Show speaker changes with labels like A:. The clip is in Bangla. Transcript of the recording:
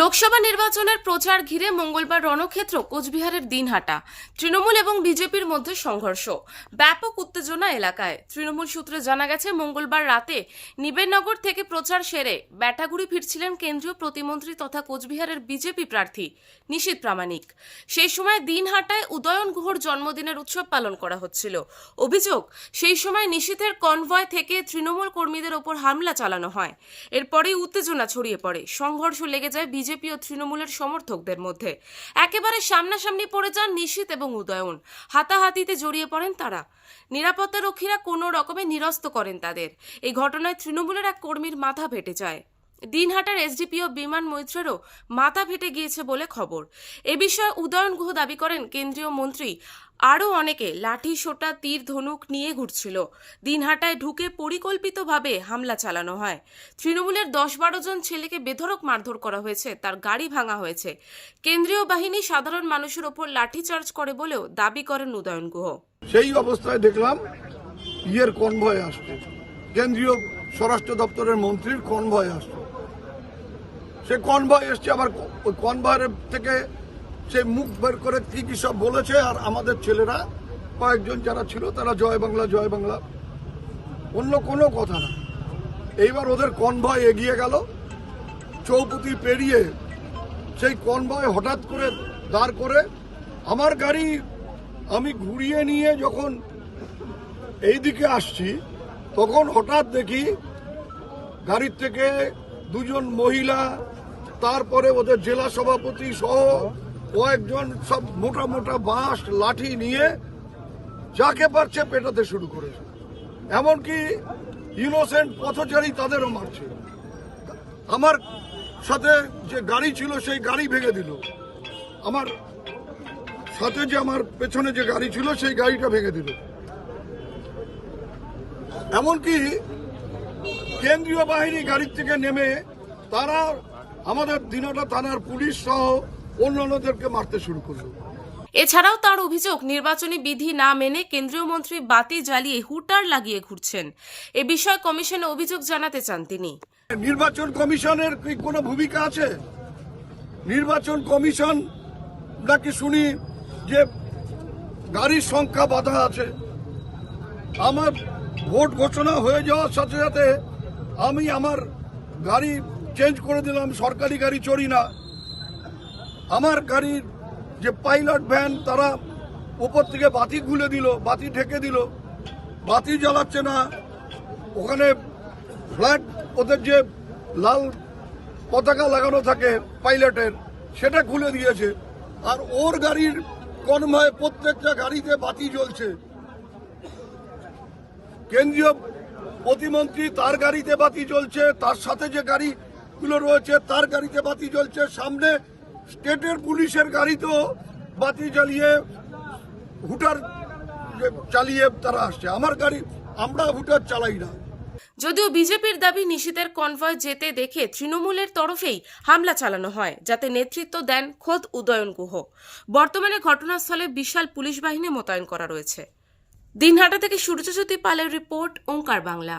A: লোকসভা নির্বাচনের প্রচার ঘিরে মঙ্গলবার রণক্ষেত্র, কোচবিহারের দিনহাটা। তৃণমূল এবং বিজেপির মধ্যে সংঘর্ষ। ব্যাপক উত্তেজনা এলাকায়। তৃণমূল সূত্রে জানা গেছে, মঙ্গলবার রাতে নিবেননগর থেকে প্রচার সেরে ব্যাটাগুড়ি ফিরছিলেন কেন্দ্রীয় প্রতিমন্ত্রী তথা কোচবিহারের বিজেপি প্রার্থী নিশীত প্রামাণিক। সেই সময় দিনহাটায় উদয়ন গুহর জন্মদিনের উৎসব পালন করা হচ্ছিল। অভিযোগ, সেই সময় নিশীথের কনভয় থেকে তৃণমূল কর্মীদের ওপর হামলা চালানো হয়। এরপরেই উত্তেজনা ছড়িয়ে পড়ে। সংঘর্ষ লেগে যায় বিজেপি ও তৃণমূলের সমর্থকদের মধ্যে। একেবারে সামনাসামনি পড়ে যান নিশীত এবং উদয়ন। হাতাহাতিতে জড়িয়ে পড়েন তারা। নিরাপত্তা রক্ষীরা কোনো রকমে নিরস্ত করেন তাদের। এই ঘটনায় তৃণমূলের এক কর্মীর মাথা ফেটে যায়। দিনহাটার এসডিপিও বিমান মৈত্রেরও মাথা ফেটে গিয়েছে বলে খবর। এ বিষয়ে উদয়ন গুহ দাবি করেন কেন্দ্রীয় মন্ত্রী। আরও অনেকে লাঠি, সোটা, তীর, ধনুক নিয়ে ঘুরছিল। দিনহাটায় ঢুকে পরিকল্পিতভাবে হামলা চালানো হয়। তৃণমূলের দশ বারো জন ছেলেকে বেধড়ক মারধর করা হয়েছে, তার গাড়ি ভাঙা হয়েছে। কেন্দ্রীয় বাহিনী সাধারণ মানুষের ওপর লাঠিচার্জ করে বলেও দাবি করেন উদয়ন গুহ।
B: সেই অবস্থায় দেখলাম, ইয়ের কনভয় আসছে। কেন্দ্রীয় স্বরাষ্ট্র দপ্তরের মন্ত্রীর কনভয় আসছে। সে কনভয় এসছে, আবার ওই কনভয়ের থেকে সে মুখ বের করে কি কি সব বলেছে, আর আমাদের ছেলেরা, কয়েকজন যারা ছিল, তারা জয় বাংলা জয় বাংলা। অন্য কোনো কথা না। এইবার ওদের কনভয় এগিয়ে গেল। চৌপতি পেরিয়ে সেই কনভয় হঠাৎ করে দাঁড় করে, আমার গাড়ি আমি ঘুরিয়ে নিয়ে যখন এই দিকে আসছি, তখন হঠাৎ দেখি গাড়ির থেকে দুজন মহিলা, তারপরে ওদের জেলা সভাপতি সহ কয়েকজন সব মোটা মোটা বাঁশ, লাঠি নিয়ে যাকে পারছে পেটাতে শুরু করেছে। এমনকি ইনোসেন্ট পথচারী তাদেরও মারছে। আমার সাথে যে গাড়ি ছিল, সেই গাড়ি ভেঙে দিল। আমার সাথে যে আমার পেছনে যে গাড়ি ছিল, সেই গাড়িটা ভেঙে দিল। এমনকি কেন্দ্রীয় বাহিনী গাড়ির থেকে নেমে তারা আমাদের দিনটা থানার পুলিশ সহ অন্যান্যদেরকে মারতে শুরু করল।
A: এছাড়াও তার অভিযোগ নির্বাচনী বিধি না মেনে কেন্দ্রীয় মন্ত্রী বাতি জ্বালিয়ে হুটার লাগিয়ে ঘুরছেন। এ বিষয়ে কমিশনে অভিযোগ জানাতে চান তিনি।
B: নির্বাচন কমিশনের কি কোনো ভূমিকা আছে? নির্বাচন কমিশন নাকি শুনি যে গাড়ির সংখ্যা বাধা আছে? আমার ভোট ঘোষণা হয়ে যাওয়ার সাথে সাথে আমি আমার গাড়ি চেঞ্জ করে দিলাম, সরকারি গাড়ি চড়ি না। আমার গাড়ির যে পাইলট ভ্যান, তারা উপর থেকে বাতি খুলে দিল, বাতি ঢেকে দিল। বাতি জ্বালাচ্ছে না। ওখানে ফ্ল্যাগ ওদের যে লাল পতাকা লাগানো থাকে পাইলটের, সেটা খুলে দিয়েছে। আর ওর গাড়ির কর্ময় প্রত্যেকটা গাড়িতে বাতি জ্বলছে। কেন্দ্রীয় প্রতিমন্ত্রী তার গাড়িতে বাতি জ্বলছে, তার সাথে যে গাড়িগুলো রয়েছে, তার গাড়িতে বাতি জ্বলছে। সামনে স্টেটের পুলিশের গাড়িতেও বাতি জ্বালিয়ে হুটার চালিয়ে তারা আসছে। আমার গাড়ি, আমরা হুটার চালাই না।
A: যদিও বিজেপির দাবি নিশীতের কনভয় যেতে দেখে তৃণমূলের তরফেই হামলা চালানো হয়, যাতে নেতৃত্ব দেন খোদ উদয়ন গুহ। বর্তমানে ঘটনাস্থলে বিশাল পুলিশ বাহিনী মোতায়েন করা রয়েছে। দিনহাটা থেকে সূর্যজ্যোতি পালের রিপোর্ট ওঙ্কার বাংলা।